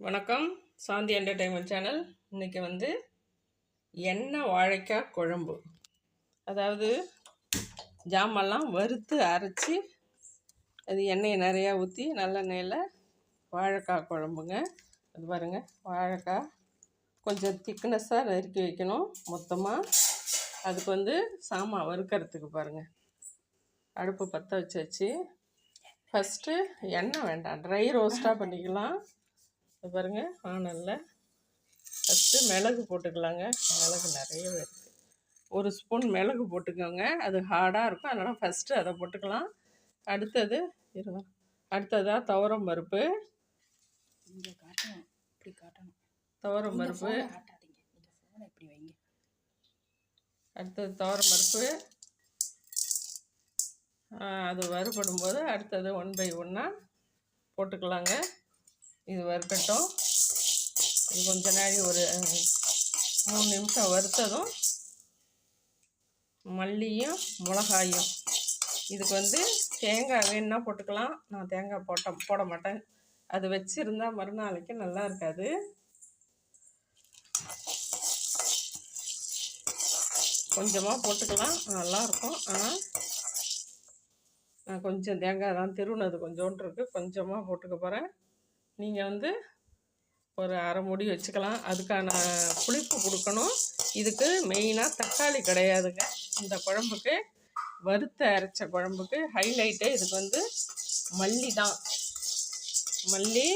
வணக்கம் சாந்தி entertainment channel இன்றைக்கி வந்து எண்ணெய் வாழைக்காய் குழம்பு. அதாவது ஜாமெல்லாம் வறுத்து அரைச்சி அது எண்ணெயை நிறையா ஊற்றி நல்லெண்ணெயில் வாழைக்காய் குழம்புங்க. அது பாருங்கள் வாழைக்காய் கொஞ்சம் திக்னஸ்ஸாக நறுக்கி வைக்கணும். மொத்தமாக அதுக்கு வந்து சாமான் வறுக்கிறதுக்கு பாருங்கள் அடுப்பு பற்ற வச்சு வச்சு ஃபஸ்ட்டு எண்ணெய் வேண்டாம் ட்ரை ரோஸ்ட்டாக பண்ணிக்கலாம். இது பாருங்க வானல்ல ஃபஸ்ட்டு மிளகு போட்டுக்கலாங்க. மிளகு நிறையவே இருக்குது ஒரு ஸ்பூன் மிளகு போட்டுக்கோங்க. அது ஹார்டாக இருக்கும். அதனால் ஃபஸ்ட்டு அதை போட்டுக்கலாம். அடுத்தது இருவா அடுத்ததாக துவரம் பருப்பு. இங்கே காட்டணும். இப்படி காட்டணும். துவரம் பருப்பு. இப்படி வைங்க. அடுத்தது துவரம் பருப்பு. அது வறுபடும் போது அடுத்தது ஒன் பை ஒன்னாக போட்டுக்கலாங்க. இது வறுக்கட்டும். இது கொஞ்ச நேரம் ஒரு மூணு நிமிஷம் வறுத்ததும் மல்லியும் மிளகாயும். இதுக்கு வந்து தேங்காய் வேணுன்னா போட்டுக்கலாம். நான் தேங்காய் போட்ட போட மாட்டேன். அது வச்சுருந்தா மறுநாளைக்கு நல்லா இருக்காது. கொஞ்சமாக போட்டுக்கலாம். நல்லாயிருக்கும் ஆனால் நான் கொஞ்சம் தேங்காய் தான் திருவுனது கொஞ்சோண்டு இருக்குது கொஞ்சமாக போட்டுக்க போகிறேன் நீங்கள் வந்து ஒரு அரை முடி வச்சுக்கலாம். அதுக்கான புளிப்பு கொடுக்கணும். இதுக்கு மெயினாக தக்காளி கிடையாதுங்க. இந்த குழம்புக்கு வறுத்த அரைச்ச குழம்புக்கு ஹைலைட்டே இதுக்கு வந்து மல்லி தான். மல்லி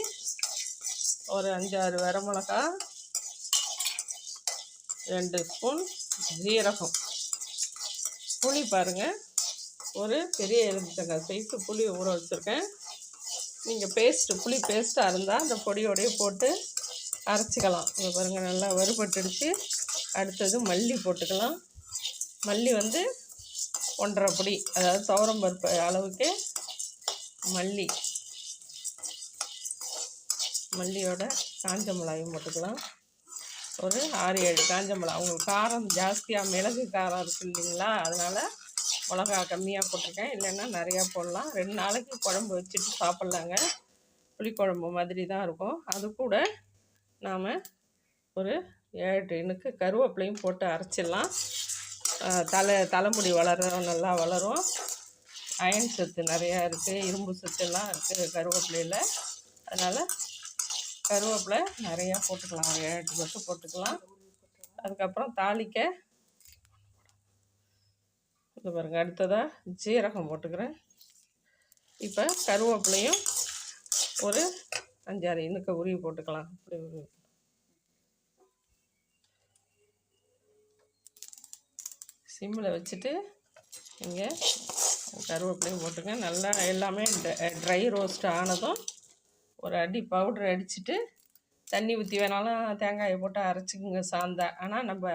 ஒரு அஞ்சாறு வரமிளகா ரெண்டு ஸ்பூன் ஜீரகம் புளி பாருங்கள் ஒரு பெரிய எலுமிச்சங்காய் சைஸு புளி ஊற வச்சுருக்கேன். நீங்கள் பேஸ்ட்டு புளி பேஸ்ட்டாக இருந்தால் அந்த பொடியோடையே போட்டு அரைச்சிக்கலாம். இங்கே பாருங்கள் நல்லா வறுபட்டுடுச்சு. அடுத்தது மல்லி போட்டுக்கலாம். மல்லி வந்து ஒன்றரை பொடி அதாவது துவரம் பருப்பு அளவுக்கு மல்லி. மல்லியோட காஞ்ச மிளகாயும் போட்டுக்கலாம். ஒரு ஆறு ஏழு காஞ்ச மிளகா. உங்களுக்கு காரம் ஜாஸ்தியாக மிளகு காரம் இருக்குது இல்லைங்களா? அதனால் மிளகா கம்மியாக போட்டிருக்கேன். இல்லைன்னா நிறையா போடலாம். ரெண்டு நாளைக்கு குழம்பு வச்சுட்டு சாப்பிட்லாங்க. புளிக்குழம்பு மாதிரி தான் இருக்கும். அது கூட நாம் ஒரு ஏழு இனுக்கு கருவேப்பிலையும் போட்டு அரைச்சிடலாம். தலை தலைமுடி வளரும் நல்லா வளரும். அயன் சத்து நிறையா இருக்குது இரும்பு சத்துலாம் இருக்குது கருவேப்பிலையில். அதனால் கருவேப்பிலை நிறையா போட்டுக்கலாம். ஒரு ஏழு எட்டு போட்டுக்கலாம். அதுக்கப்புறம் தாளிக்க இதை பாருங்கள் அடுத்ததாக ஜீரகம் போட்டுக்கிறேன். இப்போ கருவேப்பிலையும் ஒரு அஞ்சாறு இனுக்க உருவி போட்டுக்கலாம். அப்படி உருவி சிம்மில் வச்சுட்டு இங்கே கருவேப்பிலையும் போட்டுங்க. நல்லா எல்லாமே ட்ரை ரோஸ்ட் ஆனதும் ஒரு அடி பவுடர் அடிச்சுட்டு தண்ணி ஊற்றி வேணாலும் தேங்காயை போட்டு அரைச்சிக்குங்க சாந்தா. ஆனால் நம்ம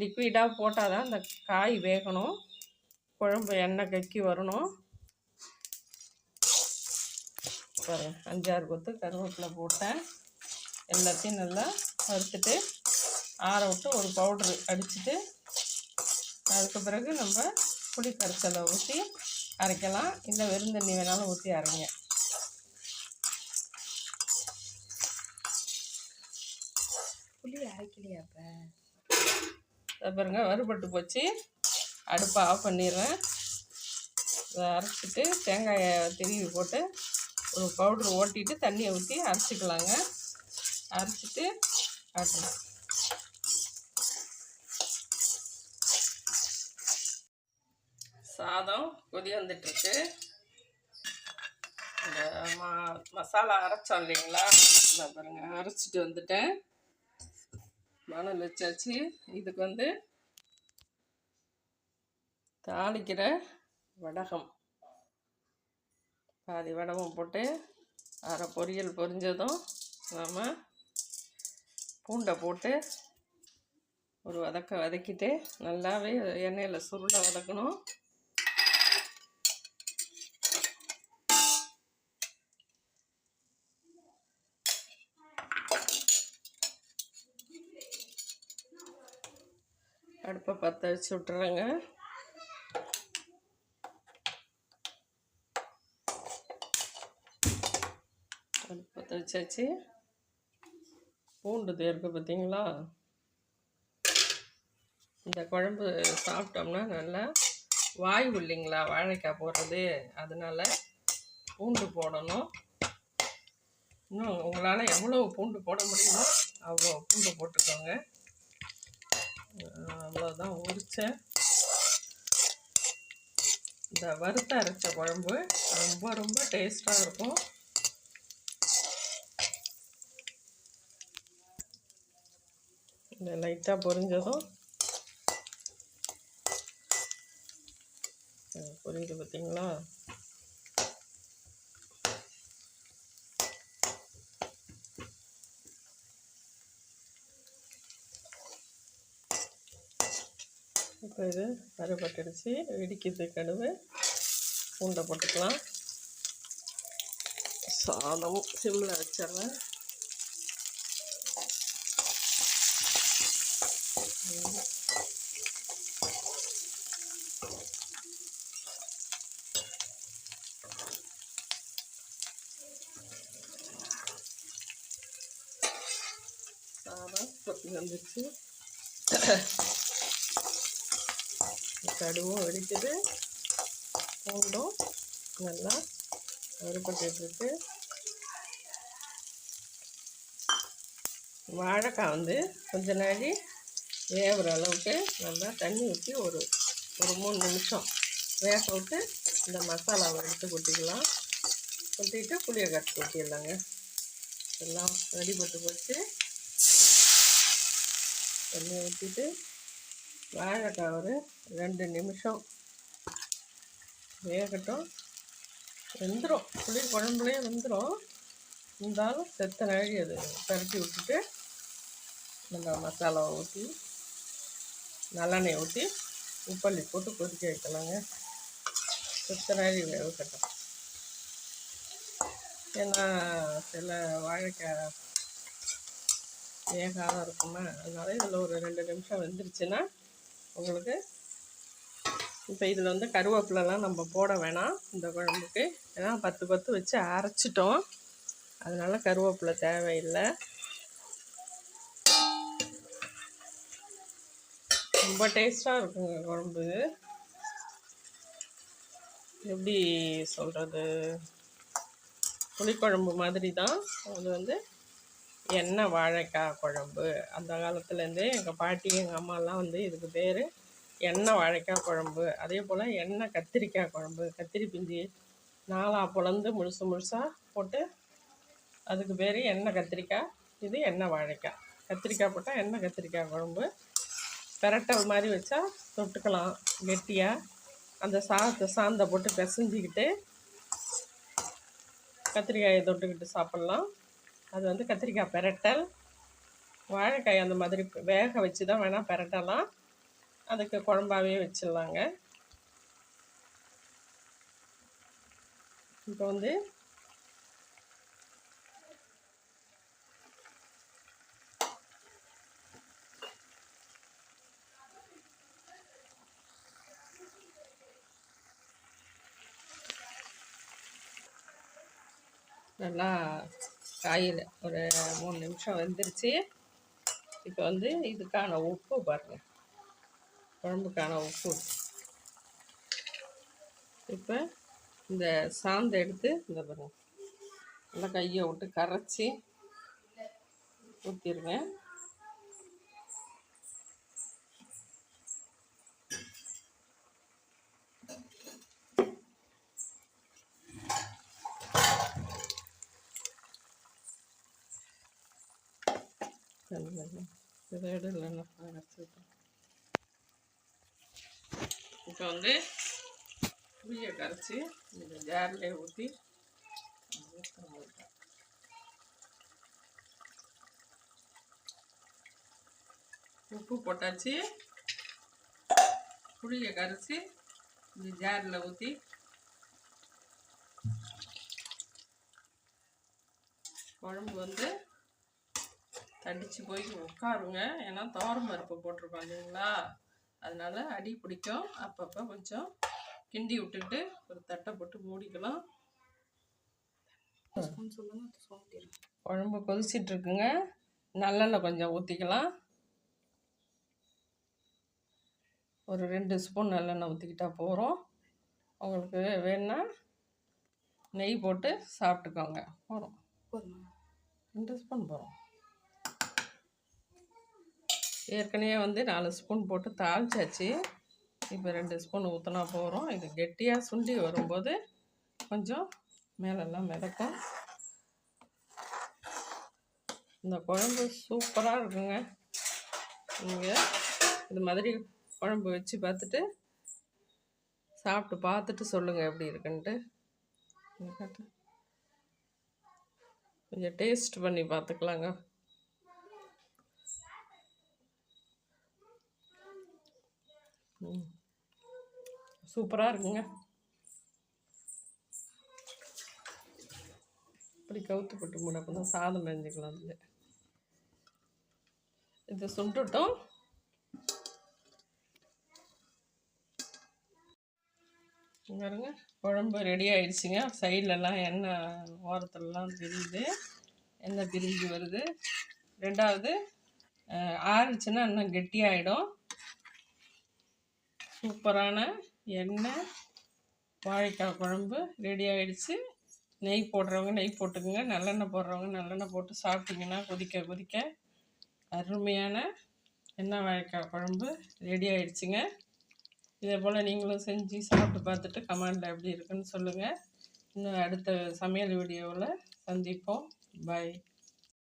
லிக்விடாக போட்டால் தான் அந்த காய் வேகணும். குழம்பு எண்ணெய் கக்கி வரணும். பாரு அஞ்சாறு கொத்து கருவேப்பிலை போட்டேன். எல்லாத்தையும் நல்லா வறுத்துட்டு ஆற விட்டு ஒரு பவுட்ரு அடிச்சுட்டு அதுக்கு பிறகு நம்ம புளி கரைச்சலை ஊற்றி அரைக்கலாம். இல்லை வெறும் தண்ணி வேணாலும் ஊற்றி அரைங்க. புளி அரைக்கலையா பாருங்க வறுபட்டு போச்சு. அடுப்பை ஆஃப் பண்ணிடுறேன். இதை அரைச்சிட்டு தேங்காயை திருவி போட்டு ஒரு பவுட்ரு ஓட்டிட்டு தண்ணியை ஊற்றி அரைச்சிக்கலாங்க. அரைச்சிட்டு காட்டுறேன். சாதம் கொதி வந்துட்டுருக்கு. இந்த மா மசாலா அரைச்சோம் இல்லைங்களா? பாருங்கள் அரைச்சிட்டு வந்துட்டேன். மணல் வச்சாச்சு. இதுக்கு வந்து தாளிக்கிற வடகம். பாதி வடகம் போட்டு அரை பொரியல் பொரிஞ்சதும் நாம் பூண்டை போட்டு ஒரு வதக்க வதக்கிட்டு நல்லாவே எண்ணெயில் சுருளை வதக்கணும். அடுப்பை பற்ற வச்சு விட்டுறேங்க. அடுப்பு வச்சாச்சு பூண்டு தேர்க்கு பார்த்தீங்களா இந்த குழம்பு சாப்பிட்டோம்னா நல்லா வாய்வு இல்லைங்களா? வாழைக்காய் போடுறது. அதனால பூண்டு போடணும். இன்னும் உங்களால் எவ்வளோ பூண்டு போட முடியுமோ அவ்வளோ பூண்டு போட்டுக்கோங்க. அவ்வளோதான் உரித்தேன் இந்த வறுத்த அரைச்ச குழம்பு ரொம்ப ரொம்ப டேஸ்ட்டாக இருக்கும். இந்த லைட்டாக பொரிஞ்சதும் அஹ் பொரியுது பார்த்தீங்களா? இப்போ இது கருப்பட்டடிச்சு வெடிக்குது கடுவு பூண்டை போட்டுக்கலாம். சாதம் சிம்மில் வச்சிடறேன் சாதம் கொத்தி வந்துச்சு. கடுவும் வெடிச்சது பூண்டும் நல்லா வறுப்பட்டுருக்கு வாழைக்காய் வந்து கொஞ்ச நாளி வேகிற அளவுக்கு நல்லா தண்ணி ஊற்றி ஒரு ஒரு மூணு நிமிஷம் வேக விட்டு இந்த மசாலாவை எடுத்து கொட்டிக்கலாம். கொட்டிட்டு புளியை கட்டி கொட்டிடலாங்க எல்லாம் ரெடிப்பட்டு போச்சு. தண்ணி ஊற்றிட்டு வாழைக்காய் ஒரு ரெண்டு நிமிஷம் வேகட்டும். வெந்துடும் புளி குழம்புலேயே வெந்துடும் இருந்தாலும் செத்த நழி அது பரட்டி விட்டுட்டு நம்ம மசாலாவை ஊற்றி நல்லெண்ணெய் ஊற்றி உப்பள்ளி போட்டு கொதிக்க வைக்கலாங்க. செத்த நழி வேகட்டும். ஏன்னா சில வாழைக்காய் வேகாத இருக்குமா? அதனால் இதில் ஒரு ரெண்டு நிமிஷம் வெந்துருச்சுன்னா உங்களுக்கு இப்போ இதில் வந்து கருவேப்பிலலாம் நம்ம போட வேணாம். இந்த குழம்புக்கு. ஏன்னா பத்து பத்து வச்சு அரைச்சிட்டோம். அதனால் கருவேப்பிலை தேவையில்லை. ரொம்ப டேஸ்ட்டாக இருக்குங்க குழம்பு. எப்படி சொல்கிறது புளிக்குழம்பு மாதிரி தான் அது வந்து எண்ணெய் வாழைக்காய் குழம்பு? அந்த காலத்துலேருந்தே எங்கள் பாட்டி எங்கள் அம்மாலாம் வந்து இதுக்கு பேர் எண்ணெய் வாழைக்காய் குழம்பு? அதே போல் எண்ணெய் கத்திரிக்காய் குழம்பு? கத்திரி பிஞ்சி நாலாக பொழந்து முழுசு முழுசாக போட்டு அதுக்கு பேர் எண்ணெய் கத்திரிக்காய் இது எண்ணெய் வாழைக்காய் கத்திரிக்காய் போட்டால் எண்ணெய் கத்திரிக்காய் குழம்பு? பெரட்டல் மாதிரி வச்சா தொட்டுக்கலாம் கெட்டியாக அந்த சாதத்தை சாந்தை போட்டு பிசைஞ்சிக்கிட்டு கத்திரிக்காயை தொட்டுக்கிட்டு சாப்பிட்லாம். அது வந்து கத்திரிக்காய் பெரட்டல் வாழைக்காய் அந்த மாதிரி வேக வச்சு தான் வேணால் பெரட்டலாம். அதுக்கு குழம்பாவே வச்சிடலாங்க. இப்போ வந்து நல்லா காயில் ஒரு மூணு நிமிஷம் வெந்துருச்சு. இப்போ வந்து இதுக்கான உப்பு பாருங்கள் குழம்புக்கான உப்பு. இப்போ இந்த சாந்தை எடுத்து இந்த பாருங்கள் நல்லா கையை விட்டு கரைச்சி ஊற்றிடுவேன் இப்போ வந்து புளியை கரைச்சி இந்த ஜாரில் ஊற்றி உப்பு போட்டாச்சு புளியை கரைச்சி இந்த ஜாரில் ஊற்றி குழம்பு வந்து தடிச்சு போய் உட்காருங்க. ஏன்னா தோரம் பருப்பு போட்டிருக்கோம் இல்லைங்களா? அதனால அடி பிடிக்கும். அப்பப்போ கொஞ்சம் கிண்டி விட்டுட்டு ஒரு தட்டை போட்டு மூடிக்கலாம். குழம்பு கொதிச்சிட்டு இருக்குங்க நல்லெண்ணெய் கொஞ்சம் ஊற்றிக்கலாம் ஒரு ரெண்டு ஸ்பூன் நல்லெண்ணெய் ஊற்றிக்கிட்டா போகிறோம் உங்களுக்கு வேணுன்னா நெய் போட்டு சாப்பிட்டுக்கோங்க. போகிறோம் ரெண்டு ஸ்பூன் போகிறோம் ஏற்கனவே வந்து நாலு ஸ்பூன் போட்டு தாளிச்சாச்சு. இப்போ ரெண்டு ஸ்பூன் ஊற்றினா போகிறோம் இது கெட்டியாக சுண்டி வரும்போது கொஞ்சம் மேலெல்லாம் மிதக்கும். இந்த குழம்பு சூப்பராக இருக்குங்க. நீங்கள் இது மாதிரி குழம்பு வச்சு பார்த்துட்டு சாப்பிட்டு பார்த்துட்டு சொல்லுங்கள் எப்படி இருக்குன்ட்டு. கொஞ்சம் டேஸ்ட் பண்ணி பார்த்துக்கலாங்க. சூப்பராக இருக்குங்க. இப்படி கவுத்து போட்டு மூட அப்போ தான் சாதம் மேஞ்சிக்கலாம் அதில். இதை சுட்டுட்டோம். பாருங்க குழம்பு ரெடி ஆயிடுச்சுங்க. சைட்லலாம் எண்ணெய் ஓரத்துலலாம் தெரியுது எண்ணெய் பிரிஞ்சு வருது. ரெண்டாவது ஆறுச்சுன்னா இன்னும் கெட்டியாகிடும் சூப்பரான எண்ணெய் வாழைக்காய் குழம்பு ரெடி ஆகிடுச்சு நெய் போடுறவங்க நெய் போட்டுக்கோங்க. நல்லெண்ணெய் போடுறவங்க நல்லெண்ணெய் போட்டு சாப்பிட்டிங்கன்னா கொதிக்க கொதிக்க அருமையான எண்ணெய் வாழைக்காய் குழம்பு ரெடி ஆகிடுச்சிங்க இதே போல் நீங்களும் செஞ்சு சாப்பிட்டு பார்த்துட்டு கமெண்டில் எப்படி இருக்குன்னு சொல்லுங்கள் இன்னும் அடுத்த சமையல் வீடியோவில் சந்திப்போம். பாய்